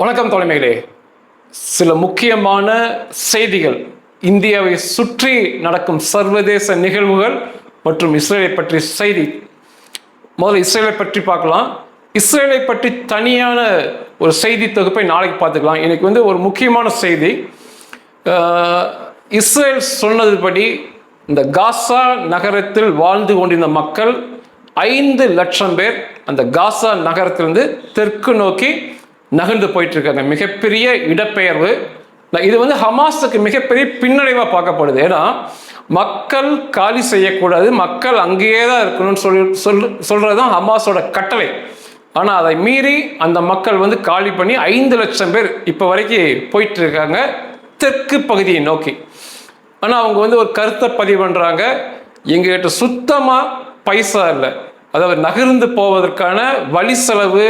வணக்கம் தலைமைகளே சில முக்கியமான செய்திகள். இந்தியாவை சுற்றி நடக்கும் சர்வதேச நிகழ்வுகள் மற்றும் இஸ்ரேலை பற்றிய செய்தி. முதல்ல இஸ்ரேலை பற்றி பார்க்கலாம். இஸ்ரேலை பற்றி தனியான ஒரு செய்தி தொகுப்பை நாளைக்கு பார்த்துக்கலாம். எனக்கு வந்து ஒரு முக்கியமான செய்தி. இஸ்ரேல் சொன்னதுபடி இந்த காசா நகரத்தில் வாழ்ந்து கொண்டிருந்த மக்கள் ஐந்து லட்சம் பேர் அந்த காசா நகரத்திலிருந்து தெற்கு நோக்கி நகர்ந்து போயிட்டு அந்த மிகப்பெரிய இடப்பெயர்வு. இது வந்து ஹமாஸுக்கு மிகப்பெரிய பின்னடைவாக பார்க்கப்படுது. ஏன்னா மக்கள் காலி செய்யக்கூடாது. மக்கள் அங்கேயே தான் இருக்கணும்னு சொல்லி சொல் சொல்கிறது தான் ஹமாஸோட கட்டளை. ஆனால் அதை மீறி அந்த மக்கள் வந்து காலி பண்ணி ஐந்து லட்சம் பேர் இப்போ வரைக்கும் போயிட்டு இருக்காங்க தெற்கு பகுதியை நோக்கி. ஆனால் அவங்க வந்து ஒரு கருத்தை பதிவு பண்ணுறாங்க எங்ககிட்ட சுத்தமாக பைசா இல்லை. அதாவது நகர்ந்து போவதற்கான வழி செலவு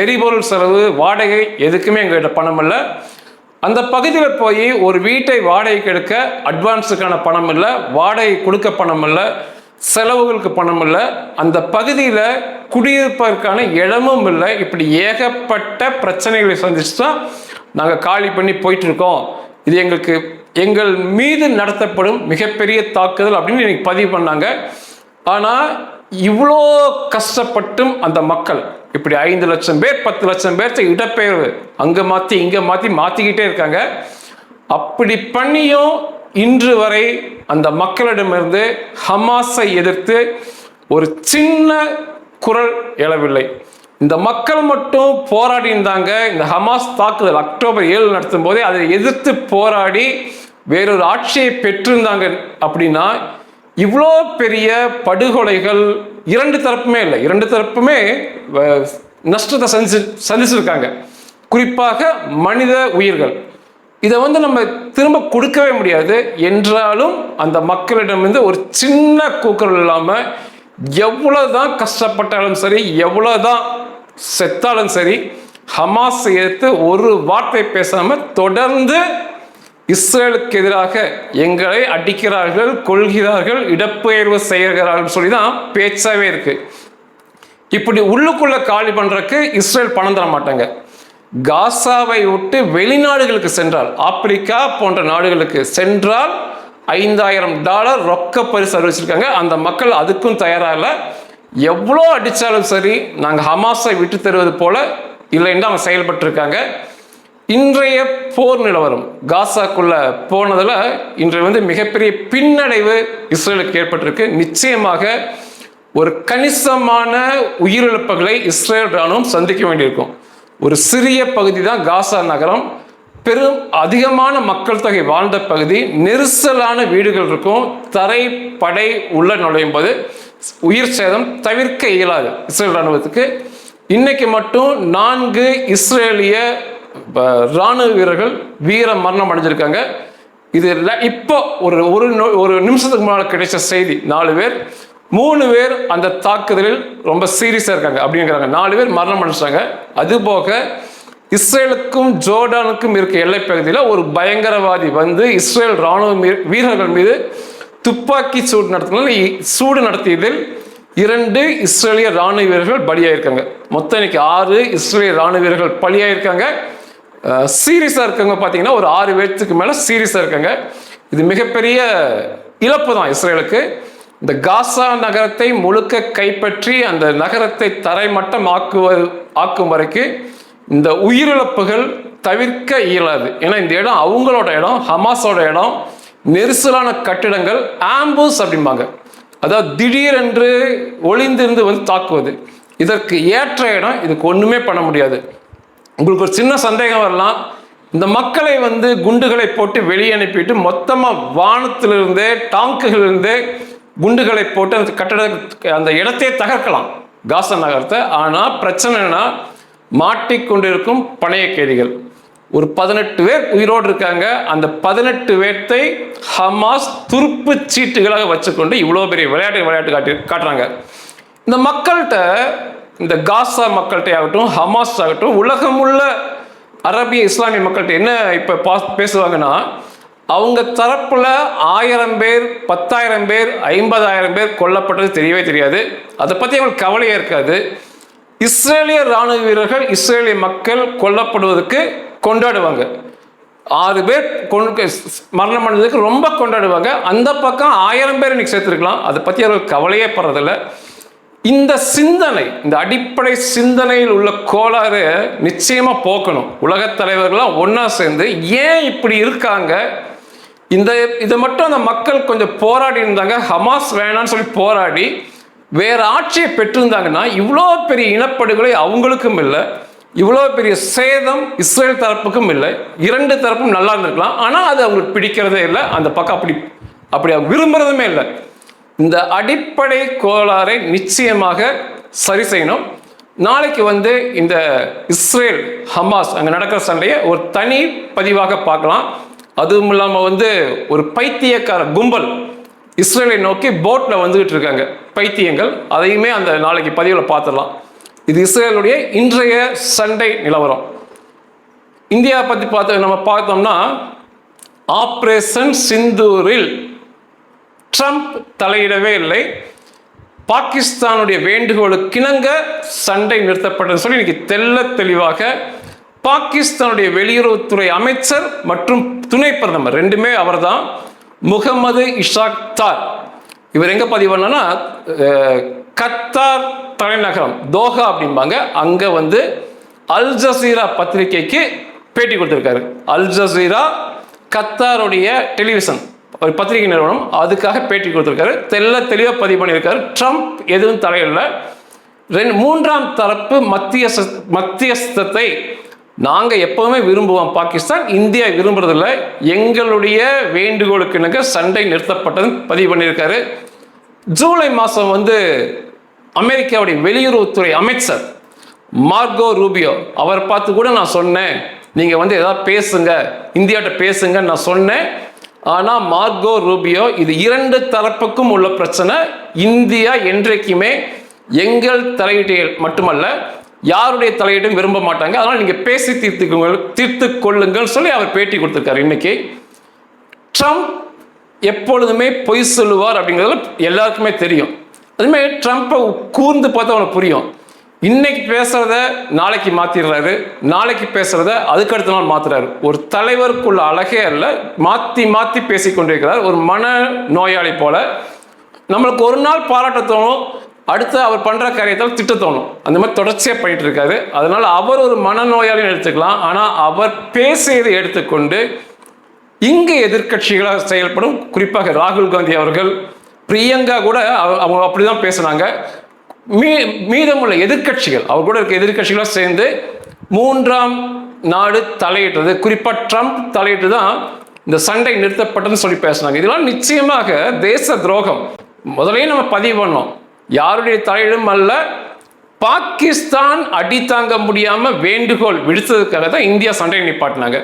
எரிபொருள் செலவு வாடகை எதுக்குமே எங்ககிட்ட பணம் இல்லை. அந்த பகுதியில் போய் ஒரு வீட்டை வாடகைக்கு எடுக்க அட்வான்ஸுக்கான பணம் இல்லை வாடகை கொடுக்க பணம் இல்லை செலவுகளுக்கு பணம் இல்லை. அந்த பகுதியில் குடியிருப்பதற்கான இடமும் இல்லை. இப்படி ஏகப்பட்ட பிரச்சனைகளை சந்திச்சு தான் நாங்கள் காலி பண்ணி போயிட்டுருக்கோம் இது எங்களுக்கு எங்கள் மீது நடத்தப்படும் மிகப்பெரிய தாக்குதல் அப்படின்னு எனக்கு பதிவு பண்ணாங்க. ஆனால் இவ்வளோ கஷ்டப்பட்டும் அந்த மக்கள். இப்படி ஐந்து லட்சம் பேர் பத்து லட்சம் பேர்த்த இடப்பெயர்வு அங்கே மாற்றி இங்கே மாற்றி மாற்றிக்கிட்டே இருக்காங்க. அப்படி பண்ணியும் இன்று வரை அந்த மக்களிடமிருந்து ஹமாஸை எதிர்த்து ஒரு சின்ன குரல் எழவில்லை. இந்த மக்கள் மட்டும் போராடி இருந்தாங்க இந்த ஹமாஸ் தாக்குதல் அக்டோபர் ஏழு நடத்தும் போதே அதை எதிர்த்து போராடி வேறொரு ஆட்சியை பெற்றிருந்தாங்க அப்படின்னா இவ்வளோ பெரிய படுகொலைகள் இரண்டு தரப்புமே இல்லை இரண்டு தரப்புமே நஷ்டத்தை சந்திச்சு சந்திச்சிருக்காங்க. குறிப்பாக மனித உயிர்கள். இதை வந்து நம்ம திரும்ப கொடுக்கவே முடியாது. என்றாலும் அந்த மக்களிடமிருந்து ஒரு சின்ன கூக்குரல் இல்லாமல் எவ்வளோதான் கஷ்டப்பட்டாலும் சரி எவ்வளோதான் செத்தாலும் சரி ஹமாஸ் சேர்த்து ஒரு வார்த்தை பேசாமல் தொடர்ந்து இஸ்ரேலுக்கு எதிராக எங்களை அடிக்கிறார்கள் கொள்கிறார்கள் இடப்பெயர்வு செய்கிறார்கள் சொல்லி தான் பேச்சாவே இருக்கு. இப்படி உள்ளுக்குள்ள காலி பண்றதுக்கு இஸ்ரேல் பணம் தர மாட்டாங்க. காசாவை விட்டு வெளிநாடுகளுக்கு சென்றால் ஆப்பிரிக்கா போன்ற நாடுகளுக்கு சென்றால் ஐந்தாயிரம் டாலர் ரொக்க பரிசு அறிவிச்சிருக்காங்க. அந்த மக்கள் அதுக்கும் தயாராக இல்லை. எவ்வளோ அடித்தாலும் சரி நாங்கள் ஹமாஸை விட்டு தருவது போல இல்லைன்னு அவங்க செயல்பட்டு இருக்காங்க இன்றைய போர் நிலவரம். காசாக்குள்ள போனதில் இன்றைய வந்து மிகப்பெரிய பின்னடைவு இஸ்ரேலுக்கு ஏற்பட்டிருக்கு. நிச்சயமாக ஒரு கணிசமான உயிரிழப்புகளை இஸ்ரேல் ராணுவம் சந்திக்க வேண்டியிருக்கும். ஒரு சிறிய பகுதி தான் காசா நகரம். பெரும் அதிகமான மக்கள் தொகை வாழ்ந்த பகுதி. நெரிசலான வீடுகள் இருக்கும். தரை படை உள்ள நுழையும் போது உயிர் சேதம் தவிர்க்க இயலாது இஸ்ரேல் ராணுவத்துக்கு இன்னைக்கு மட்டும் நான்கு இஸ்ரேலிய ராணுவ வீரர்கள் வீர மரணம் அடைஞ்சிருக்காங்க. இது இப்போ ஒரு ஒரு ஒரு நிமிஷத்துக்கு முன்னால் கிடைச்ச செய்தி நாலு பேர் மூணு பேர் அந்த தாக்குதலில் ரொம்ப சீரியஸாக இருக்காங்க அப்படிங்கிறாங்க. நாலு பேர் மரணம் அடைஞ்சாங்க அதுபோக இஸ்ரேலுக்கும் ஜோர்டானுக்கும் இருக்க எல்லை பகுதியில் ஒரு பயங்கரவாதி வந்து இஸ்ரேல் ராணுவ மீ- வீரர்கள் மீது துப்பாக்கி சூடு நடத்தினால சூடு நடத்தியதில் இரண்டு இஸ்ரேலிய ராணுவ வீரர்கள் பலியாயிருக்காங்க. மொத்தம் இன்னைக்கு ஆறு இஸ்ரேலிய ராணுவ வீரர்கள் பலியாயிருக்காங்க. சீரியஸாக இருக்கவங்க பார்த்தீங்கன்னா ஒரு ஆறு பேர்த்துக்கு மேலே சீரியஸாக இருக்காங்க. இது மிகப்பெரிய இழப்பு தான் இஸ்ரேலுக்கு. இந்த காசா நகரத்தை முழுக்க கைப்பற்றி அந்த நகரத்தை தரைமட்டம் ஆக்குவது ஆக்கும் வரைக்கும் இந்த உயிரிழப்புகள் தவிர்க்க இயலாது. ஏன்னா இந்த இடம் அவங்களோட இடம் ஹமாஸோட இடம் நெரிசலான கட்டிடங்கள் ஆம்பூஸ் அப்படிம்பாங்க. அதாவது திடீரென்று ஒளிந்திருந்து வந்து தாக்குவது. இதற்கு ஏற்ற இடம் இதுக்கு ஒன்றுமே பண்ண முடியாது. உங்களுக்கு ஒரு சின்ன சந்தேகம் வரலாம். இந்த மக்களை வந்து குண்டுகளை போட்டு வெளியே அனுப்பிட்டு மொத்தமாக வானத்திலிருந்தே டாங்குகளிலிருந்தே குண்டுகளை போட்டு அந்த கட்டட அந்த இடத்தையே தகர்க்கலாம். காசா நகரத்தை. ஆனால் பிரச்சனைனா மாட்டிக்கொண்டிருக்கும் பணைய கைதிகள். ஒரு பதினெட்டு பேர் உயிரோடு இருக்காங்க. அந்த பதினெட்டு பேர்த்தை ஹமாஸ் துருப்பு சீட்டுகளாக வச்சுக்கொண்டு இவ்வளோ பெரிய விளையாட்டு விளையாட்டு காட்டி காட்டுறாங்க. இந்த மக்கள்கிட்ட இந்த காசா மக்கள்கிட்ட ஆகட்டும் ஹமாஸ் ஆகட்டும் உலகமுள்ள அரபிய இஸ்லாமிய மக்கள்கிட்ட என்ன இப்போ பா பேசுவாங்கன்னா அவங்க தரப்பில் ஆயிரம் பேர் பத்தாயிரம் பேர் ஐம்பதாயிரம் பேர் கொல்லப்பட்டது தெரியவே தெரியாது. அதை பற்றி அவங்களுக்கு கவலையே இருக்காது. இஸ்ரேலிய ராணுவ வீரர்கள் இஸ்ரேலிய மக்கள் கொல்லப்படுவதற்கு கொண்டாடுவாங்க. ஆறு பேர் கொண்டு மரணம் பண்ணதுக்கு ரொம்ப கொண்டாடுவாங்க. அந்த பக்கம் ஆயிரம் பேர் இன்னைக்கு சேர்த்துருக்கலாம். அதை பற்றி அவர்கள் கவலையே படுறதில்ல. இந்த சிந்தனை இந்த அடிப்படை சிந்தனையில் உள்ள கோளாறு நிச்சயமாக போக்கணும். உலகத் தலைவர்கள்லாம் ஒன்றா சேர்ந்து ஏன் இப்படி இருக்காங்க? இந்த இதை மட்டும் அந்த மக்கள் கொஞ்சம் போராடி இருந்தாங்க. ஹமாஸ் வேணான்னு சொல்லி போராடி வேற ஆட்சியை பெற்றிருந்தாங்கன்னா இவ்வளோ பெரிய இனப்படுகொலை அவங்களுக்கும் இல்லை. இவ்வளோ பெரிய சேதம் இஸ்ரேல் தரப்புக்கும் இல்லை. இரண்டு தரப்பும் நல்லா இருந்திருக்கலாம். ஆனால் அது அவங்களுக்கு பிடிக்கிறதே இல்லை. அந்த பக்கம் அப்படி அப்படி அவங்க இல்லை. இந்த அடிப்படை கோளாறை நிச்சயமாக சரி செய்யணும். நாளைக்கு வந்து இந்த இஸ்ரேல் ஹமாஸ் அங்கே நடக்கிற சண்டையை ஒரு தனி பதிவாக பார்க்கலாம். அதுவும் இல்லாமல் வந்து ஒரு பைத்தியக்கார கும்பல் இஸ்ரேலை நோக்கி போட்டில் வந்துகிட்டு இருக்காங்க. பைத்தியங்கள். அதையுமே அந்த நாளைக்கு பதிவில் பார்த்துடலாம். இது இஸ்ரேலுடைய இன்றைய சண்டை நிலவரம். இந்தியா பற்றி பார்த்து நம்ம பார்த்தோம்னா ஆப்ரேஷன் சிந்தூரில் ட்ரம்ப் தலையிடவே இல்லை. பாகிஸ்தானுடைய வேண்டுகோளுக்கிணங்க சண்டை நிறுத்தப்பட்டது சொல்லி இன்னைக்கு தெல்ல தெளிவாக பாகிஸ்தானுடைய வெளியுறவுத்துறை அமைச்சர் மற்றும் துணை பிரதமர் ரெண்டுமே அவர்தான். முகமது இஷாக் தார். இவர் எங்கே பதிவு பண்ணனா கத்தார் தலைநகரம் தோஹா அப்படிம்பாங்க. அங்கே வந்து அல் ஜசீரா பத்திரிகைக்கு பேட்டி கொடுத்துருக்காரு. அல் ஜசீரா கத்தாருடைய டெலிவிஷன். ஒரு பத்திரிகை நிறுவனம் அதுக்காக பேட்டி கொடுத்துருக்காரு. தெல்ல தெளிவாக பதிவு பண்ணியிருக்காரு. ட்ரம்ப் எதுவும் தலையிடல. ரெண்டு மூன்றாம் தரப்பு மத்திய மத்தியஸ்தத்தை நாங்கள் எப்போவுமே விரும்புவோம். பாகிஸ்தான் இந்தியா விரும்புறதில்ல. எங்களுடைய வேண்டுகோளுக்கு இணங்க சண்டை நிறுத்தப்பட்டது பதிவு பண்ணியிருக்காரு. ஜூலை மாதம் வந்து அமெரிக்காவுடைய வெளியுறவுத்துறை அமைச்சர் மார்கோ ரூபியோ அவர் பார்த்து கூட நான் சொன்னேன். நீங்கள் வந்து ஏதாவது பேசுங்க. இந்தியாட்ட பேசுங்கன்னு நான் சொன்னேன். ஆனால் மார்கோ ரூபியோ இது இரண்டு தரப்புக்கும் உள்ள பிரச்சனை. இந்தியா என்றைக்குமே எங்கள் தலையீட்டில் மட்டுமல்ல யாருடைய தலையீடும் விரும்ப மாட்டாங்க. அதனால் நீங்கள் பேசி தீர்த்துக்கோங்க தீர்த்து கொள்ளுங்கள் சொல்லி அவர் பேட்டி கொடுத்துருக்காரு இன்னைக்கு. ட்ரம்ப் எப்பொழுதுமே பொய் சொல்லுவார் அப்படிங்கிறது எல்லாருக்குமே தெரியும். அதுமாதிரி ட்ரம்ப்பை கூர்ந்து பார்த்தா அவனுக்கு புரியும். இன்னைக்கு பேசுறத நாளைக்கு மாத்திடுறாரு. நாளைக்கு பேசுறத அதுக்கடுத்த நாள் மாத்துறாரு. ஒரு தலைவருக்குள்ள அழகே அல்ல மாத்தி மாத்தி பேசி கொண்டிருக்கிறார். ஒரு மன நோயாளி போல. நம்மளுக்கு ஒரு நாள் பாராட்ட தோணும் அடுத்து அவர் பண்ற காரியத்தால் திட்ட தோணும். அந்த மாதிரி தொடர்ச்சியாக பண்ணிட்டு இருக்காரு. அதனால அவர் ஒரு மனநோயாளின்னு எடுத்துக்கலாம். ஆனால் அவர் பேசியதை எடுத்துக்கொண்டு இங்கு எதிர்கட்சிகளாக செயல்படும் குறிப்பாக ராகுல் காந்தி அவர்கள் பிரியங்கா கூட அவ- அவங்க அப்படிதான் பேசுனாங்க. மீ மீதமுள்ள எதிர்க்கட்சிகள் அவர் கூட இருக்க எதிர்கட்சிகளாக சேர்ந்து மூன்றாம் நாடு தலையிட்டது. குறிப்பாக ட்ரம்ப் தலையிட்டு தான் இந்த சண்டை நிறுத்தப்பட்டதுன்னு சொல்லி பேசுனாங்க. இதெல்லாம் நிச்சயமாக தேச துரோகம். முதலே நம்ம பதிவு பண்ணோம். யாருடைய தலையிடும் அல்ல பாகிஸ்தான் அடி தாங்க வேண்டுகோள் விடுத்ததுக்காக தான் இந்தியா சண்டை நிப்பாட்டினாங்க.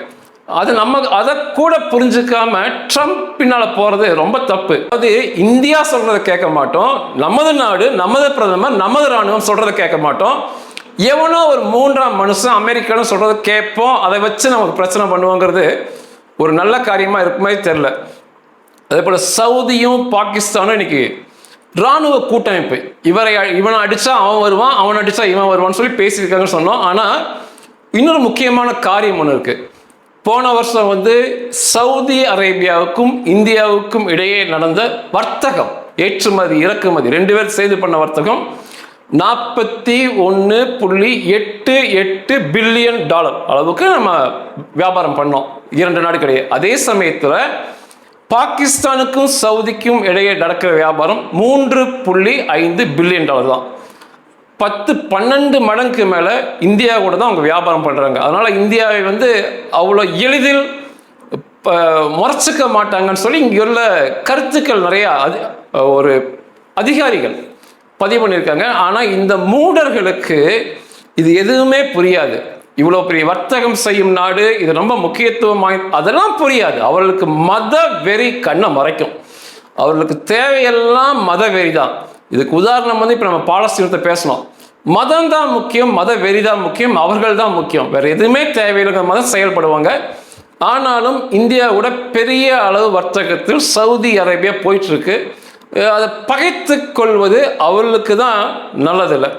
அது நம்ம அதை கூட புரிஞ்சுக்காம ட்ரம்ப் பின்னால் போகிறது ரொம்ப தப்பு. அது இந்தியா சொல்கிறத கேட்க மாட்டோம். நமது நாடு நமது பிரதமர் நமது ராணுவம் சொல்றதை கேட்க மாட்டோம். எவனோ ஒரு மூன்றாம் மனுஷன் அமெரிக்கான்னு சொல்கிறத கேட்போம். அதை வச்சு நமக்கு பிரச்சனை பண்ணுவோங்கிறது ஒரு நல்ல காரியமாக இருக்க மாதிரி தெரில அதே போல் சவுதியும் பாகிஸ்தானும் இன்னைக்கு ராணுவ கூட்டமைப்பு. இவரை இவனை அடித்தா அவன் வருவான் அவன் அடித்தா இவன் வருவான்னு சொல்லி பேசியிருக்காங்கன்னு சொன்னோம். ஆனால் இன்னொரு முக்கியமான காரியம் ஒன்று இருக்குது போன வருஷம் வந்து சவுதி அரேபியாவுக்கும் இந்தியாவுக்கும் இடையே நடந்த வர்த்தகம் ஏற்றுமதி இறக்குமதி ரெண்டு பேர் செய்து பண்ண வர்த்தகம் நாற்பத்தி ஒன்று புள்ளி எட்டு எட்டு பில்லியன் டாலர் அளவுக்கு நம்ம வியாபாரம் பண்ணோம் இரண்டு நாடுகளிடையே. அதே சமயத்தில் பாகிஸ்தானுக்கும் சவுதிக்கும் இடையே நடக்கிற வியாபாரம் மூன்று புள்ளி ஐந்து பில்லியன் டாலர் தான். பத்து பன்னெண்டு மடங்கு மேலே இந்தியா கூட தான் அவங்க வியாபாரம் பண்ணுறாங்க அதனால் இந்தியாவை வந்து அவ்வளோ எளிதில் முறைச்சிக்க மாட்டாங்கன்னு சொல்லி இங்கே உள்ள கருத்துக்கள் நிறையா அது ஒரு அதிகாரிகள் பதிவு பண்ணியிருக்காங்க. ஆனால் இந்த மூடர்களுக்கு இது எதுவுமே புரியாது. இவ்வளோ பெரிய வர்த்தகம் செய்யும் நாடு இது ரொம்ப முக்கியத்துவம் வாய் அதெல்லாம் புரியாது. அவர்களுக்கு மத வெறி கண்ணை மறைக்கும். அவர்களுக்கு தேவையெல்லாம் மத வெறி தான் இதுக்கு உதாரணம் வந்து இப்போ நம்ம பாலஸ்தீனத்தை பேசணும் மதம் தான் முக்கியம் மத வெறி தான் முக்கியம் அவர்கள் தான் முக்கியம். வேறு எதுவுமே தேவையில்லைங்கிற மதம் செயல்படுவாங்க. ஆனாலும் இந்தியாவோட பெரிய அளவு வர்த்தகத்தில் சவுதி அரேபியா போயிட்டுருக்கு. அதை பகைத்து கொள்வது அவர்களுக்கு தான் நல்லதில்லை.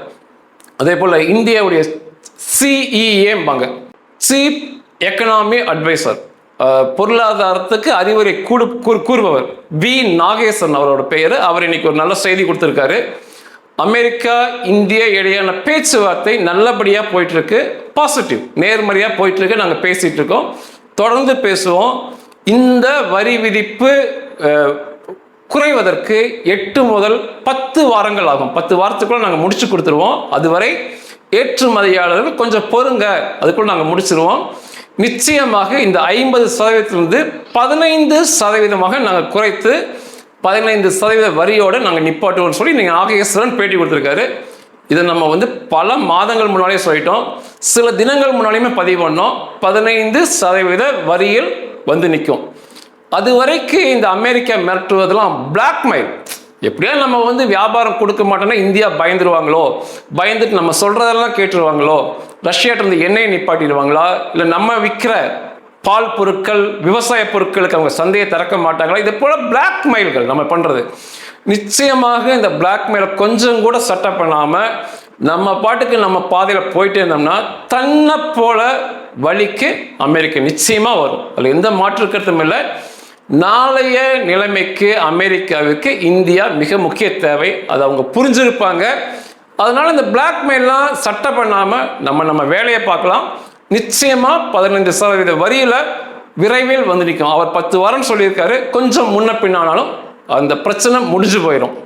அதே போல் இந்தியாவுடைய சிஇஏம்பாங்க சீப் எக்கனாமி அட்வைசர். பொருளாதாரத்துக்கு அறிவுரை கூடு கூறுபவர் வி நாகேசன் அவரோட பெயர். அவர் இன்னைக்கு ஒரு நல்ல செய்தி கொடுத்துருக்காரு. அமெரிக்கா இந்தியா இடையான பேச்சுவார்த்தை நல்லபடியாக போயிட்டுருக்கு. பாசிட்டிவ் நேர்மறையாக போயிட்டுருக்கு. நாங்கள் பேசிகிட்டு இருக்கோம் தொடர்ந்து பேசுவோம். இந்த வரி விதிப்பு குறைவதற்கு எட்டு முதல் பத்து வாரங்கள் ஆகும். பத்து வாரத்துக்குள்ள நாங்கள் முடிச்சு கொடுத்துருவோம். அதுவரை ஏற்றுமதியாளர்கள் கொஞ்சம் பொறுங்க. அதுக்குள்ள நாங்கள் முடிச்சிருவோம். நிச்சயமாக இந்த ஐம்பது சதவீதத்திலிருந்து பதினைந்து சதவீதமாக நாங்கள் குறைத்து பதினைந்து சதவீத வரியோடு நாங்கள் நிப்பாட்டுவோம்னு சொல்லி நீங்கள் ஆகேஸ்வரன் பேட்டி கொடுத்துருக்காரு. இதை நம்ம வந்து பல மாதங்கள் முன்னாடியே சொல்லிட்டோம். சில தினங்கள் முன்னாடியுமே பதிவு பண்ணோம். பதினைந்து சதவீத வரியில் வந்து நிற்கும். அது வரைக்கும் இந்த அமெரிக்கா மிரட்டுவதெல்லாம் பிளாக்மெயில் எப்படியா நம்ம வந்து வியாபாரம் கொடுக்க மாட்டோம்னா இந்தியா பயந்துருவாங்களோ? பயந்துட்டு நம்ம சொல்றதெல்லாம் கேட்டுருவாங்களோ? ரஷ்யாட்ட இருந்து எண்ணெயை நிப்பாட்டிடுவாங்களா? இல்லை நம்ம விற்கிற பால் பொருட்கள் விவசாய பொருட்களுக்கு அவங்க சந்தையை திறக்க மாட்டாங்களா? இது போல பிளாக்மெயில்கள் நம்ம பண்றது. நிச்சயமாக இந்த பிளாக்மெயிலை கொஞ்சம் கூட செட்டப் பண்ணாம நம்ம பாட்டுக்கு நம்ம பாதையில் போயிட்டே இருந்தோம்னா தன்னை போல வழிக்கு அமெரிக்கா நிச்சயமா வரும். அதில் எந்த மாற்று கருத்தும் இல்லை. நாளைய நிலைமைக்கு அமெரிக்காவுக்கு இந்தியா மிக முக்கிய தேவை. அதை அவங்க புரிஞ்சிருப்பாங்க. அதனால் இந்த பிளாக்மெயிலாம் சட்டை பண்ணாமல் நம்ம நம்ம வேலையை பார்க்கலாம். நிச்சயமாக பதினைந்து சதவீத வரியில் விரைவில் வந்து நிற்கும். அவர் பத்து வாரம் சொல்லியிருக்காரு. கொஞ்சம் முன்ன பின்னானாலும் அந்த பிரச்சனை முடிஞ்சு போயிடும்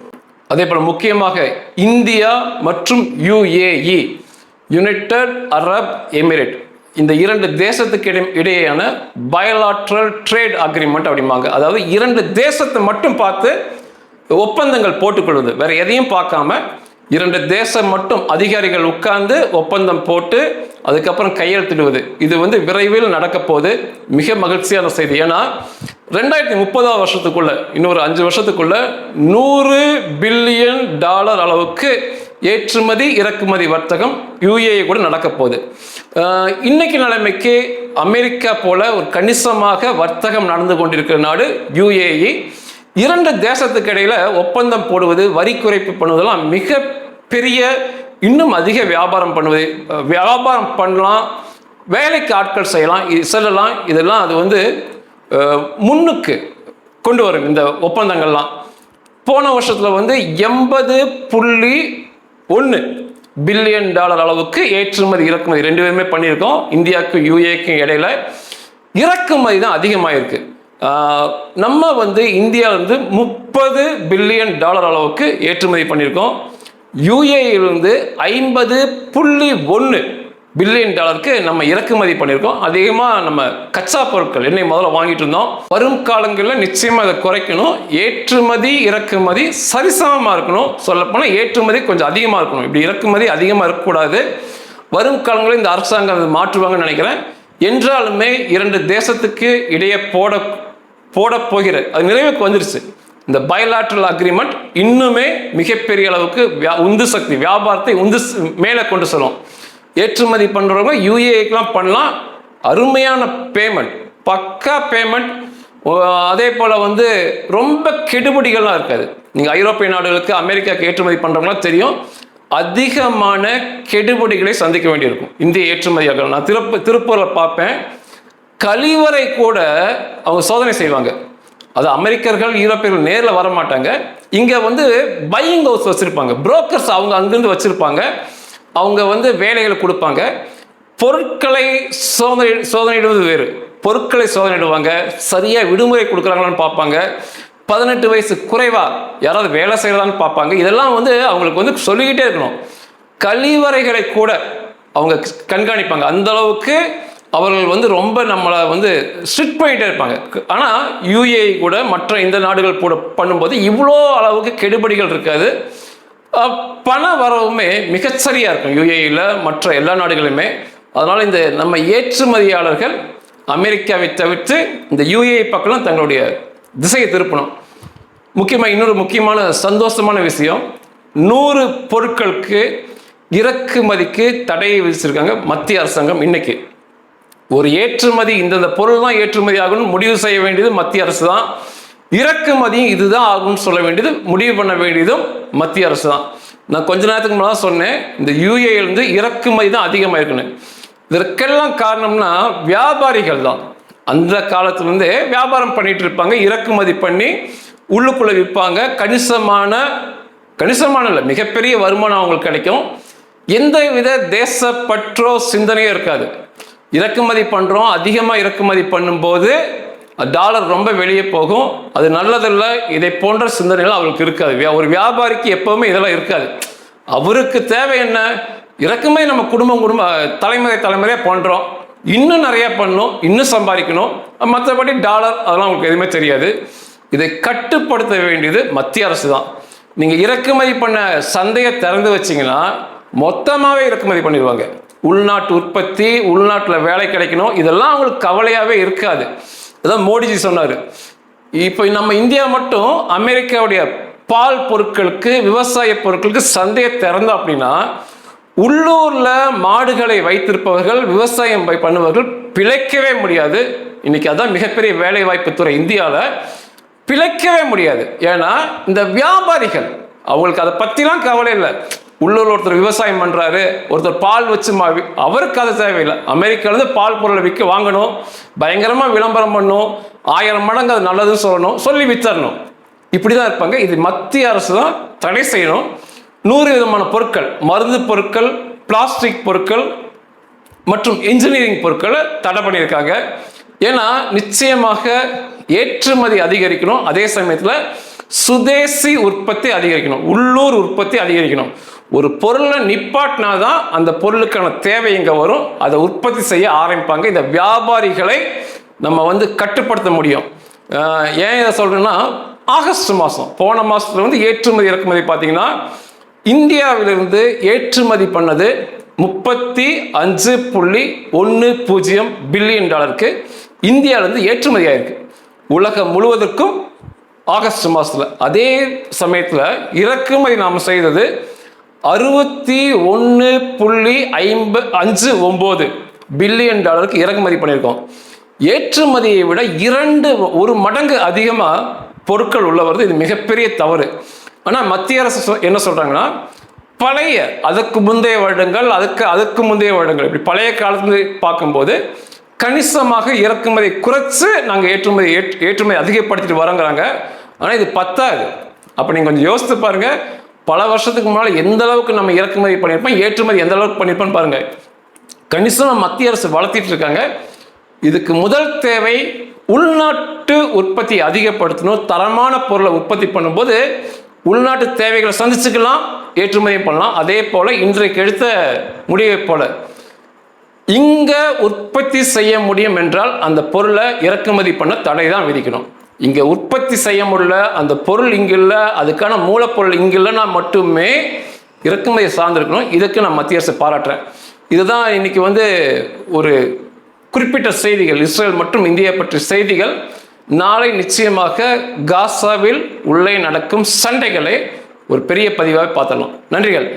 அதே போல் முக்கியமாக இந்தியா மற்றும் யுஏஇ யுனைடெட் அரப் எமிரேட் இந்த இரண்டு தேசத்துக்கு இடையேயான பயலாட்ரல் ட்ரேட் அக்ரிமெண்ட் அப்படிம்பாங்க. அதாவது இரண்டு தேசத்தை மட்டும் பார்த்து ஒப்பந்தங்கள் போட்டுக்கொள்வது. வேற எதையும் பார்க்காம இரண்டு தேசம் மட்டும் அதிகாரிகள் உட்கார்ந்து ஒப்பந்தம் போட்டு அதுக்கப்புறம் கையெழுத்திடுவது. இது வந்து விரைவில் நடக்க போது மிக மகிழ்ச்சியான செய்தி. ஏன்னா ரெண்டாயிரத்தி முப்பதாம் வருஷத்துக்குள்ள இன்னொரு அஞ்சு வருஷத்துக்குள்ள நூறு பில்லியன் டாலர் அளவுக்கு ஏற்றுமதி இறக்குமதி வர்த்தகம் யூஏஏ கூட நடக்க போகுது. இன்னைக்கு நிலைமைக்கு அமெரிக்கா போல ஒரு கணிசமாக வர்த்தகம் நடந்து கொண்டிருக்கிற நாடு யுஏஇ. இரண்டு தேசத்துக்கு இடையில ஒப்பந்தம் போடுவது வரி குறைப்பு பண்ணுவதெல்லாம் மிக பெரிய இன்னும் அதிக வியாபாரம் பண்ணுவது. வியாபாரம் பண்ணலாம் வேலைக்கு ஆட்கள் செய்யலாம் இது செல்லலாம். இதெல்லாம் அது வந்து முன்னுக்கு கொண்டு வரும் இந்த ஒப்பந்தங்கள்லாம். போன வருஷத்தில் வந்து எண்பது புள்ளி ஒன்று பில்லியன் டாலர் அளவுக்கு ஏற்றுமதி இறக்குமதி ரெண்டு பேருமே பண்ணியிருக்கோம். இந்தியாவுக்கும் யூஏக்கும் இடையில இறக்குமதி தான் அதிகமாயிருக்கு. நம்ம வந்து இந்தியா வந்து முப்பது பில்லியன் டாலர் அளவுக்கு ஏற்றுமதி பண்ணியிருக்கோம். யூஏயிலிருந்து ஐம்பது புள்ளி ஒன்று பில்லியன் டாலருக்கு நம்ம இறக்குமதி பண்ணியிருக்கோம். அதிகமாக நம்ம கச்சா பொருட்கள் எண்ணெய் முதல்ல வாங்கிட்டு இருந்தோம். வரும் காலங்களில் நிச்சயமாக அதை குறைக்கணும். ஏற்றுமதி இறக்குமதி சரிசமமாக இருக்கணும். சொல்லப்போனால் ஏற்றுமதி கொஞ்சம் அதிகமாக இருக்கணும். இப்படி இறக்குமதி அதிகமாக இருக்கக்கூடாது. வரும் காலங்களில் இந்த அரசாங்கம் அதை மாற்றுவாங்கன்னு நினைக்கிறேன். என்றாலுமே இரண்டு தேசத்துக்கு இடையே போட போட போகிற அது நிறைவுக்கு வந்துருச்சு. இந்த பயலாட்ரல் அக்ரிமெண்ட் இன்னுமே மிகப்பெரிய அளவுக்கு வியா- உந்து சக்தி வியாபாரத்தை உந்து மேலே கொண்டு செல்லும். ஏற்றுமதி பண்ணுறவங்க யூஏக்கெலாம் பண்ணலாம். அருமையான பேமெண்ட் பக்கா பேமெண்ட் அதே போல் வந்து ரொம்ப கெடுபிடிகள்லாம் இருக்காது. நீங்கள் ஐரோப்பிய நாடுகளுக்கு அமெரிக்காவுக்கு ஏற்றுமதி பண்ணுறவங்களாம் தெரியும். அதிகமான கெடுபிடிகளை சந்திக்க வேண்டியிருக்கும். இந்திய ஏற்றுமதியாளர்கள் நான் திருப்ப திருப்பூரில் பார்ப்பேன். கழிவறை கூட அவங்க சோதனை செய்வாங்க. அது அமெரிக்கர்கள் யூரோப்பியர்கள் நேரில் வர மாட்டாங்க இங்கே வந்து பையிங் ஹவுஸ் வச்சுருப்பாங்க. புரோக்கர்ஸ் அவங்க அங்கேருந்து வச்சுருப்பாங்க. அவங்க வந்து வேலைகளை கொடுப்பாங்க. பொருட்களை சோதனை சோதனையிடுவது வேறு. பொருட்களை சோதனையிடுவாங்க. சரியாக விடுமுறை கொடுக்குறாங்களான்னு பார்ப்பாங்க. பதினெட்டு வயசு குறைவா யாராவது வேலை செய்யலான்னு பார்ப்பாங்க. இதெல்லாம் வந்து அவங்களுக்கு வந்து சொல்லிக்கிட்டே இருக்கணும். கழிவறைகளை கூட அவங்க கண்காணிப்பாங்க. அந்த அளவுக்கு அவர்கள் வந்து ரொம்ப நம்மளை வந்து ஸ்ட்ரிக்ட் பண்ணிகிட்டே இருப்பாங்க. ஆனால் யூஏ கூட மற்ற இந்த நாடுகள் கூட பண்ணும்போது இவ்வளோ அளவுக்கு கெடுபடிகள் இருக்காது. பண வரவுமே மிகச்சரியாக இருக்கும். யுஏயில் மற்ற எல்லா நாடுகளுமே அதனால் இந்த நம்ம ஏற்றுமதியாளர்கள் அமெரிக்காவை தவிர்த்து இந்த யூஏஇ பக்கம் தங்களுடைய திசையை திருப்பணும். முக்கியமாக இன்னொரு முக்கியமான சந்தோஷமான விஷயம் நூறு பொருட்களுக்கு இறக்குமதிக்கு தடையை விதிச்சிருக்காங்க மத்திய அரசாங்கம் இன்னைக்கு. ஒரு ஏற்றுமதி இந்தந்த பொருள் தான் ஏற்றுமதி ஆகணும்னு முடிவு செய்ய வேண்டியது மத்திய அரசு தான். இறக்குமதியும் இதுதான் ஆகும்னு சொல்ல வேண்டியது முடிவு பண்ண வேண்டியதும் மத்திய அரசு தான். நான் கொஞ்ச நேரத்துக்கு முன்னாடி சொன்னேன் இந்த யூஏலேருந்து இருந்து இறக்குமதி தான் அதிகமாக இருக்குன்னு இதற்கெல்லாம் காரணம்னா வியாபாரிகள் தான். அந்த காலத்துலேருந்தே வியாபாரம் பண்ணிட்டு இருப்பாங்க இறக்குமதி பண்ணி உள்ளுக்குள்ளே விற்பாங்க. கணிசமான கணிசமான இல்லை மிகப்பெரிய வருமானம் அவங்களுக்கு கிடைக்கும். எந்த வித தேசப்பற்றோ சிந்தனையும் இருக்காது. இறக்குமதி பண்ணுறோம் அதிகமாக இறக்குமதி பண்ணும்போது டாலர் ரொம்ப வெளியே போகும். அது நல்லதில்லை இதை போன்ற சிந்தனைகள் அவருக்கு இருக்காது. ஒரு வியாபாரிக்கு எப்பவுமே இதெல்லாம் இருக்காது. அவருக்கு தேவை என்ன? இறக்குமதி நம்ம குடும்பம் குடும்ப தலைமுறை தலைமுறையாக பண்ணுறோம் இன்னும் நிறைய பண்ணணும் இன்னும் சம்பாதிக்கணும். மற்றபடி டாலர் அதெல்லாம் உங்களுக்கு எதுவுமே தெரியாது. இதை கட்டுப்படுத்த வேண்டியது மத்திய அரசு தான். நீங்கள் இறக்குமதி பண்ண சந்தையை திறந்து வச்சீங்கன்னா மொத்தமாகவே இறக்குமதி பண்ணிடுவாங்க. உள்நாட்டு உற்பத்தி உள்நாட்டில் வேலை கிடைக்கணும் இதெல்லாம் அவங்களுக்கு கவலையாகவே இருக்காது. அதான் மோடிஜி சொன்னார். இப்போ நம்ம இந்தியா மட்டும் அமெரிக்காவுடைய பால் பொருட்களுக்கு விவசாய பொருட்களுக்கு சந்தையை திறந்தோம் அப்படின்னா உள்ளூரில் மாடுகளை வைத்திருப்பவர்கள் விவசாயம் பண்ணுபவர்கள் பிழைக்கவே முடியாது. இன்னைக்கு அதான் மிகப்பெரிய வேலைவாய்ப்பு துறை இந்தியாவில் பிழைக்கவே முடியாது. ஏன்னா இந்த வியாபாரிகள் அவங்களுக்கு அதை பற்றிலாம் கவலை இல்லை. உள்ளூர் ஒருத்தர் விவசாயம் பண்ணுறாரு ஒருத்தர் பால் வச்சு மா- வி- அவருக்கு அது தேவையில்லை. அமெரிக்காவிலேருந்து பால் பொருளை விற்க வாங்கணும் பயங்கரமாக விளம்பரம் பண்ணணும் ஆயிரம் மடங்கு அது நல்லதுன்னு சொல்லணும் சொல்லி வித்தரணும். இப்படி தான் இருப்பாங்க. இது மத்திய அரசு தான் தடை செய்யணும். நூறு விதமான பொருட்கள் மருந்து பொருட்கள் பிளாஸ்டிக் பொருட்கள் மற்றும் இன்ஜினியரிங் பொருட்களை தடை பண்ணியிருக்காங்க. ஏன்னா நிச்சயமாக ஏற்றுமதி அதிகரிக்கணும். அதே சமயத்தில் சுதேசி உற்பத்தி அதிகரிக்கணும் உள்ளூர் உற்பத்தி அதிகரிக்கணும். ஒரு பொருளை நிப்பாட்டினா தான் அந்த பொருளுக்கான தேவை இங்கே வரும். அதை உற்பத்தி செய்ய ஆரம்பிப்பாங்க. இந்த வியாபாரிகளை நம்ம வந்து கட்டுப்படுத்த முடியும். ஏன் இதை சொல்கிறேன்னா ஆகஸ்ட் மாதம் போன மாதத்துல வந்து ஏற்றுமதி இறக்குமதி பார்த்தீங்கன்னா இந்தியாவிலிருந்து ஏற்றுமதி பண்ணது முப்பத்தி அஞ்சு புள்ளி ஒன்று பூஜ்ஜியம் பில்லியன் டாலருக்கு. இந்தியாவிலேருந்து ஏற்றுமதி ஆயிருக்கு. உலகம் முழுவதற்கும் ஆகஸ்ட் மாதத்தில் அதே சமயத்தில் இறக்குமதி நாம் செய்தது அறுபத்தி ஒன்று புள்ளி ஐம்ப அஞ்சு ஒம்பது பில்லியன் டாலருக்கு இறக்குமதி பண்ணியிருக்கோம். ஏற்றுமதியை விட இரண்டு ஒரு மடங்கு அதிகமாக பொருட்கள் உள்ள வருது இது மிகப்பெரிய தவறு. ஆனால் மத்திய அரசு சொ- என்ன சொல்கிறாங்கன்னா பழைய அதற்கு முந்தைய வருடங்கள் அதுக்கு அதுக்கு முந்தைய வருடங்கள் இப்படி பழைய காலத்துலேருந்து பார்க்கும்போது கணிசமாக இறக்குமதி குறைச்சு நாங்கள் ஏற்றுமதி ஏற்று- ஏற்றுமதி அதிகப்படுத்திட்டு வரோங்கிறாங்க. ஆனால் இது பத்தாது. அப்போ நீங்கள் கொஞ்சம் யோசித்து பாருங்க. பல வருஷத்துக்கு முன்னால் எந்த அளவுக்கு நம்ம இறக்குமதி பண்ணியிருப்போம் ஏற்றுமதி எந்த அளவுக்கு பண்ணியிருப்போம்னு பாருங்கள் கணிசமாக மத்திய அரசு வளர்த்திட்டு இருக்காங்க. இதுக்கு முதல் தேவை உள்நாட்டு உற்பத்தி அதிகப்படுத்தணும். தரமான பொருளை உற்பத்தி பண்ணும்போது உள்நாட்டு தேவைகளை சந்திச்சுக்கலாம் ஏற்றுமதி பண்ணலாம். அதே போல் இன்றைக்கு எடுத்த முடிவை போல். இங்கே உற்பத்தி செய்ய முடியும் என்றால் அந்த பொருளை இறக்குமதி பண்ண தடை தான் விதிக்கணும். இங்கே உற்பத்தி செய்ய முடியல அந்த பொருள் இங்கே இல்லை அதுக்கான மூலப்பொருள் இங்கே இல்லைன்னா மட்டுமே இறக்குமதியை சார்ந்திருக்கணும். இதுக்கு நான் மத்திய அரசு பாராட்டுறேன். இதுதான் இன்னைக்கு வந்து ஒரு குறிப்பிட்ட செய்திகள் இஸ்ரேல் மற்றும் இந்தியா பற்றிய செய்திகள். நாளை நிச்சயமாக காசாவில் உள்ளே நடக்கும் சண்டைகளை ஒரு பெரிய பதிவாக பார்த்தலாம் நன்றிகள்.